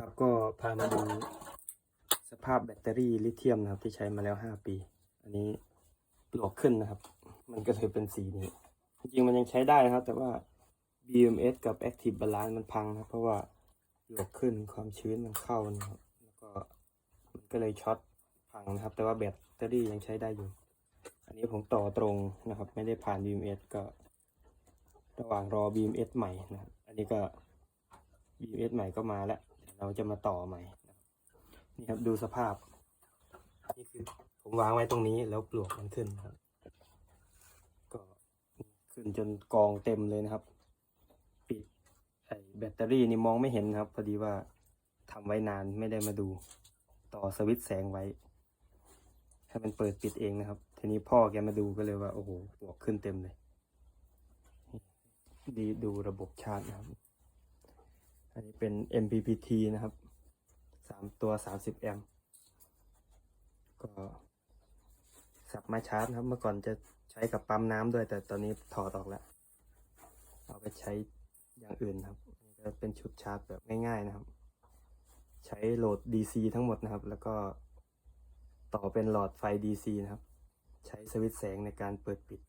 ครับก็พามาดูสภาพแบตเตอรี่ลิเธียมนะครับที่ใช้มาแล้ว 5 ปี อันนี้ปลวกขึ้นนะครับ มันก็เลยเป็นสีนี้ จริงมันยังใช้ได้นะครับ แต่ว่า BMS กับ Active Balance มันพังนะเพราะว่าปลวกขึ้นความชื้นมันเข้านะครับ แล้วก็มันก็เลยช็อตพังนะครับ แต่ว่าแบตเตอรี่ยังใช้ได้อยู่ อันนี้ผมต่อตรงนะครับ ไม่ได้ผ่าน BMS ก็ ระหว่างรอ BMS ใหม่นะครับ อันนี้ก็ BMS ใหม่ก็มาแล้ว เราจะมาต่อใหม่นะครับนี่ครับดูสภาพ นี่คือผมวางไว้ตรงนี้แล้วปลวกมันขึ้นครับ ก็ขึ้นจนกองเต็มเลยนะครับ ปิดไอ้แบตเตอรี่นี่มองไม่เห็นครับ พอดีว่าทำไว้นานไม่ได้มาดู ต่อสวิตช์แสงไว้ ให้มันเปิดปิดเองนะครับ ทีนี้พ่อแกมาดูก็เลยว่า โอ้โหปลวกขึ้นเต็มเลย ดีดูระบบชาร์จนะครับ อันนี้เป็น MPPT นะครับสามตัวสามสิบแอมป์ก็สับมาชาร์จครับ เมื่อก่อนจะใช้กับปั๊มน้ำด้วย แต่ตอนนี้ถอดออกแล้ว เอาไปใช้อย่างอื่นครับนี่ก็เป็นชุดชาร์จแบบง่าย ๆนะครับ ใช้โหลด DC ทั้งหมดนะครับ แล้วก็ต่อเป็นหลอดไฟ DC นะครับ ใช้สวิตช์แสงในการเปิดปิด